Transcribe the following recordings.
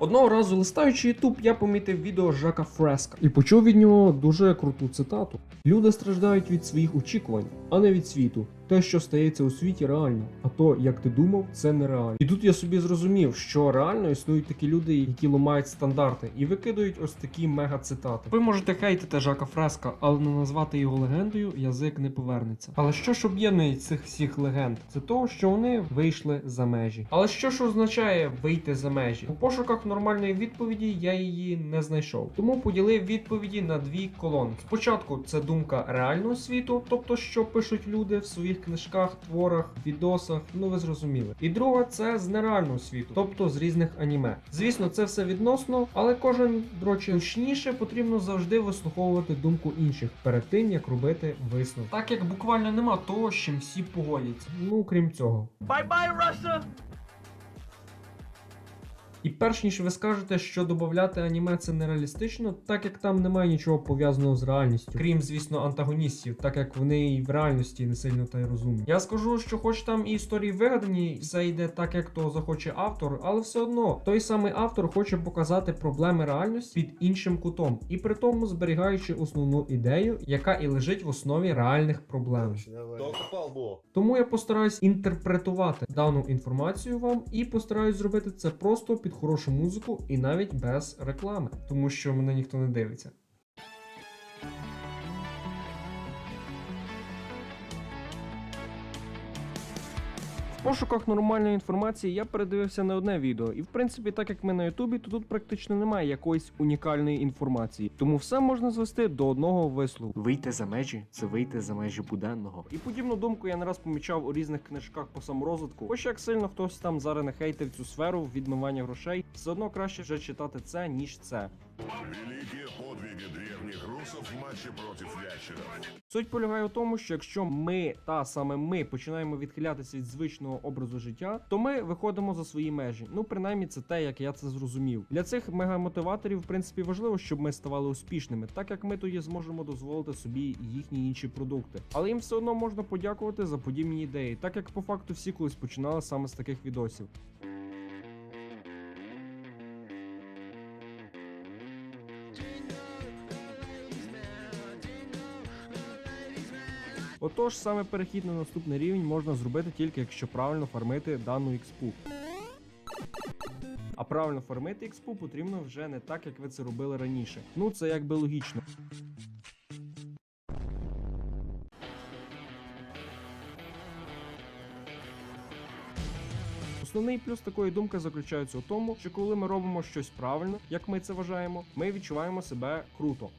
Одного разу листаючи YouTube, я помітив відео Жака Фреска і почув від нього дуже круту цитату: Люди страждають від своїх очікувань, а не від світу. Те, що стається у світі, реально, а то, як ти думав, це нереально. І тут я собі зрозумів, що реально існують такі люди, які ламають стандарти і викидують ось такі мега цитати. Ви можете хейтити Жака Фреска, але не назвати його легендою язик не повернеться. Але що ж об'єднує цих всіх легенд? Це того, що вони вийшли за межі. Але що ж означає вийти за межі? У пошуках нормальної відповіді я її не знайшов. Тому поділив відповіді на дві колони. Спочатку це думка реального світу, тобто що пишуть люди в своїх книжках, творах, відосах. Ну ви зрозуміли. І друга це з нереального світу, тобто з різних аніме. Звісно, це все відносно, але кожен дрочі точніше потрібно завжди вислуховувати думку інших перед тим як робити висновок. Так як буквально нема того, з чим всі погодяться. Ну крім цього. Bye-bye, Russia! І перш ніж ви скажете, що додати аніме це нереалістично, так як там немає нічого пов'язаного з реальністю, крім, звісно, антагоністів, так як вони і в реальності не сильно та й розумні. Я скажу, що хоч там і історії вигадані, все йде так, як то захоче автор, але все одно той самий автор хоче показати проблеми реальності під іншим кутом, і при тому зберігаючи основну ідею, яка і лежить в основі реальних проблем. Тому я постараюсь інтерпретувати дану інформацію вам і постараюсь зробити це просто під хорошу музику і навіть без реклами, тому що мене ніхто не дивиться. Пошуках нормальної інформації я передивився не одне відео, і в принципі, так як ми на Ютубі, то тут практично немає якоїсь унікальної інформації. Тому все можна звести до одного вислову. Вийти за межі це вийти за межі буденного. І подібну думку я не раз помічав у різних книжках по саморозвитку. Хоч як сильно хтось там зараз не хейтив цю сферу відмивання грошей, все одно краще вже читати це, ніж це. Великие подвиги древних русов в матче против ящеров. Суть полягає у тому, що якщо ми та саме ми починаємо відхилятися від звичного образу життя, то ми виходимо за свої межі. Ну принаймні це те, як я це зрозумів. Для цих мегамотиваторів, в принципі, важливо, щоб ми ставали успішними, так як ми тоді зможемо дозволити собі їхні інші продукти. Але їм все одно можна подякувати за подібні ідеї, так як по факту всі колись починали саме з таких відосів. Отож, саме перехід на наступний рівень можна зробити тільки якщо правильно фармити дану експу. А правильно фармити експу потрібно вже не так, як ви це робили раніше. Ну це якби логічно. Основний плюс такої думки заключається у тому, що коли ми робимо щось правильно, як ми це вважаємо, ми відчуваємо себе круто.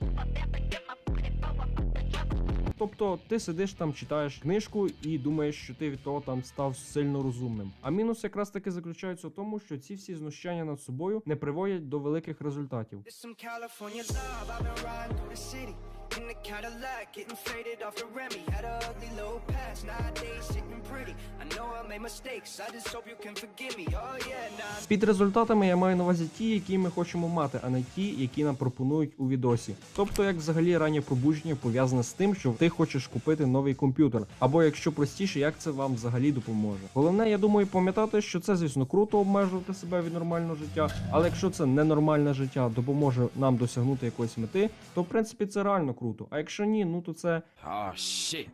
Тобто ти сидиш там, читаєш книжку і думаєш, що ти від того там став сильно розумним. А мінус якраз таки заключається в тому, що ці всі знущання над собою не приводять до великих результатів. In the Cadillac, getting faded off the Remy. Had a ugly little past, nowadays sitting pretty. I know I made mistakes. I just hope you can forgive me. Oh yeah, nah. Під результатами я маю на увазі ті, які ми хочемо мати, а не ті, які нам пропонують у відосі. Тобто, як взагалі раннє пробудження пов'язане з тим, що ти хочеш купити новий комп'ютер, або якщо простіше, як це вам взагалі допоможе. Головне, я думаю, пам'ятати, що це, звісно, круто обмежувати себе від нормального життя, але якщо це ненормальне життя допоможе нам досягнути якоїсь мети, то в принципі це реально круто. А якщо ні, ну то це Oh, shit.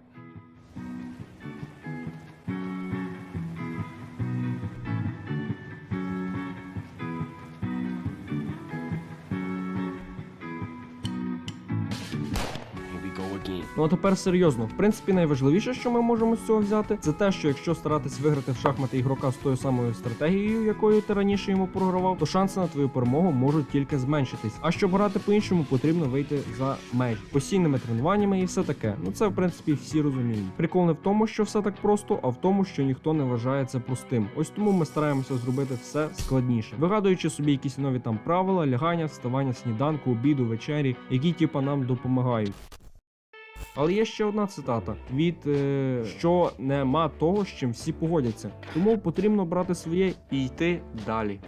Again. Ну а тепер серйозно. В принципі, найважливіше, що ми можемо з цього взяти, це те, що якщо старатись виграти в шахмати ігрока з тою самою стратегією, якою ти раніше йому програвав, то шанси на твою перемогу можуть тільки зменшитись. А щоб грати по-іншому, потрібно вийти за межі постійними тренуваннями і все таке. Ну це в принципі всі розуміють. Прикол не в тому, що все так просто, а в тому, що ніхто не вважає це простим. Ось тому ми стараємося зробити все складніше, вигадуючи собі якісь нові там правила, лягання, вставання, сніданку, обіду, вечері, які типа нам допомагають. Але є ще одна цитата від е, що нема того, з чим всі погодяться. Тому потрібно брати своє і йти далі.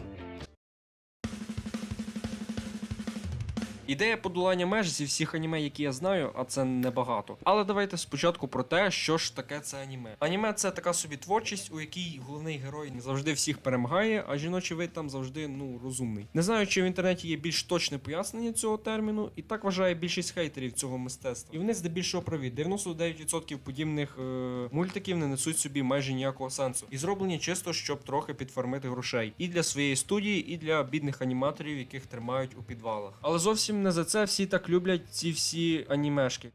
Ідея подолання меж зі всіх аніме, які я знаю, а це небагато. Але давайте спочатку про те, що ж таке це аніме. Аніме це така собі творчість, у якій головний герой не завжди всіх перемагає, а жіночий вид там завжди ну розумний. Не знаю, чи в інтернеті є більш точне пояснення цього терміну, і так вважає більшість хейтерів цього мистецтва. І вони здебільшого праві. 99% подібних е, мультиків не несуть собі майже ніякого сенсу. І зроблені чисто, щоб трохи підфармити грошей. І для своєї студії, і для бідних аніматорів, яких тримають у підвалах. Але зовсім не за це всі так люблять ці всі анімешки.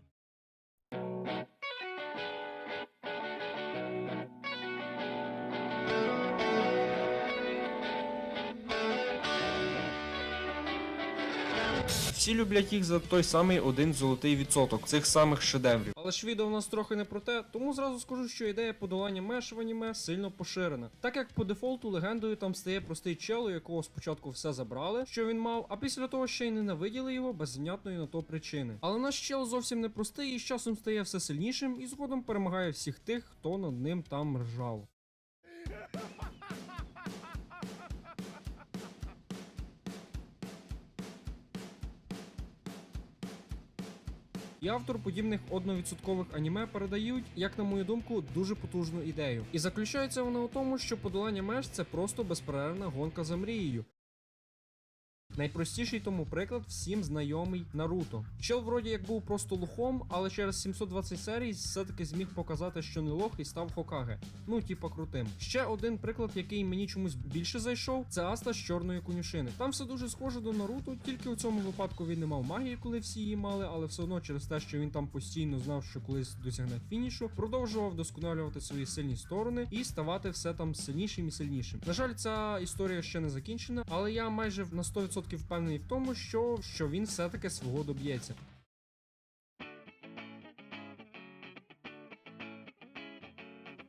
Всі люблять їх за той самий один золотий відсоток цих самих шедеврів. Але ж відео у нас трохи не про те, тому зразу скажу, що ідея подолання меж в аніме сильно поширена. Так як по дефолту легендою там стає простий чел, у якого спочатку все забрали, що він мав, а після того ще й ненавиділи його без знятної на то причини. Але наш чел зовсім не простий і з часом стає все сильнішим і згодом перемагає всіх тих, хто над ним там ржав. І автор подібних одновідсоткових аніме передають, як на мою думку, дуже потужну ідею. І заключається вона у тому, що подолання меж це просто безперервна гонка за мрією. Найпростіший тому приклад всім знайомий Наруто. Чел вроді як був просто лохом, але через 720 серій все-таки зміг показати, що не лох і став Хокаге. Ну, типа крутим. Ще один приклад, який мені чомусь більше зайшов, це Аста з чорної конюшини. Там все дуже схоже до Наруто, тільки у цьому випадку він не мав магії, коли всі її мали, але все одно через те, що він там постійно знав, що колись досягне фінішу, продовжував вдосконалювати свої сильні сторони і ставати все там сильнішим і сильнішим. На жаль, ця історія ще не закінчена, але я майже на 100% впевнений в тому, що, що він все-таки свого доб'ється.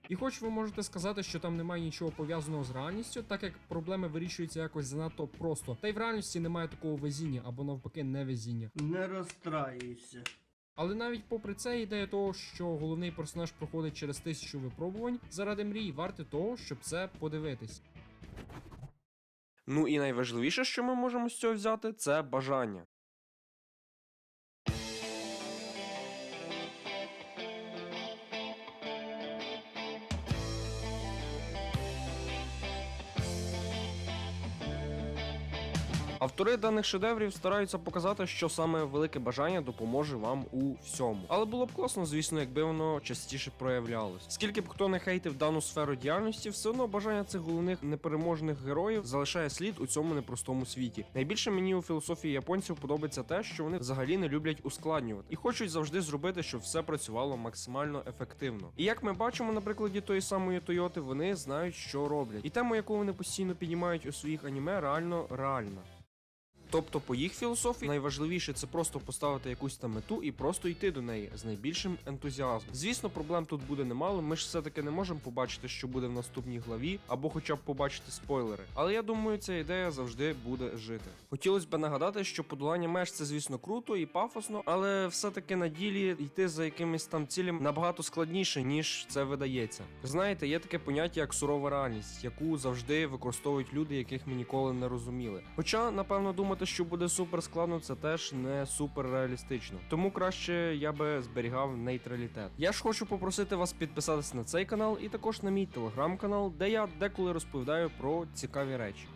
І хоч ви можете сказати, що там немає нічого пов'язаного з реальністю, так як проблеми вирішуються якось занадто просто, та й в реальності немає такого везіння або навпаки невезіння. Не розстраюйся. Але навіть попри це, ідея того, що головний персонаж проходить через тисячу випробувань заради мрій, варте того, щоб це подивитись. Ну і найважливіше, що ми можемо з цього взяти, це бажання. Автори даних шедеврів стараються показати, що саме велике бажання допоможе вам у всьому. Але було б класно, звісно, якби воно частіше проявлялось. Скільки б хто не хейтив дану сферу діяльності, все одно бажання цих головних непереможних героїв залишає слід у цьому непростому світі. Найбільше мені у філософії японців подобається те, що вони взагалі не люблять ускладнювати і хочуть завжди зробити, щоб все працювало максимально ефективно. І як ми бачимо на прикладі тої самої Тойоти, вони знають, що роблять. І тему, яку вони постійно піднімають у своїх аніме, реально реальна. Тобто, по їх філософії найважливіше це просто поставити якусь там мету і просто йти до неї з найбільшим ентузіазмом. Звісно, проблем тут буде немало. Ми ж все-таки не можемо побачити, що буде в наступній главі, або хоча б побачити спойлери. Але я думаю, ця ідея завжди буде жити. Хотілося б нагадати, що подолання меж це, звісно, круто і пафосно, але все-таки на ділі йти за якимись там цілями набагато складніше, ніж це видається. Знаєте, є таке поняття як сурова реальність, яку завжди використовують люди, яких ми ніколи не розуміли. Хоча, напевно, думати, що буде супер складно, це теж не супер реалістично. Тому краще я би зберігав нейтралітет. Я ж хочу попросити вас підписатися на цей канал і також на мій телеграм-канал, де я деколи розповідаю про цікаві речі.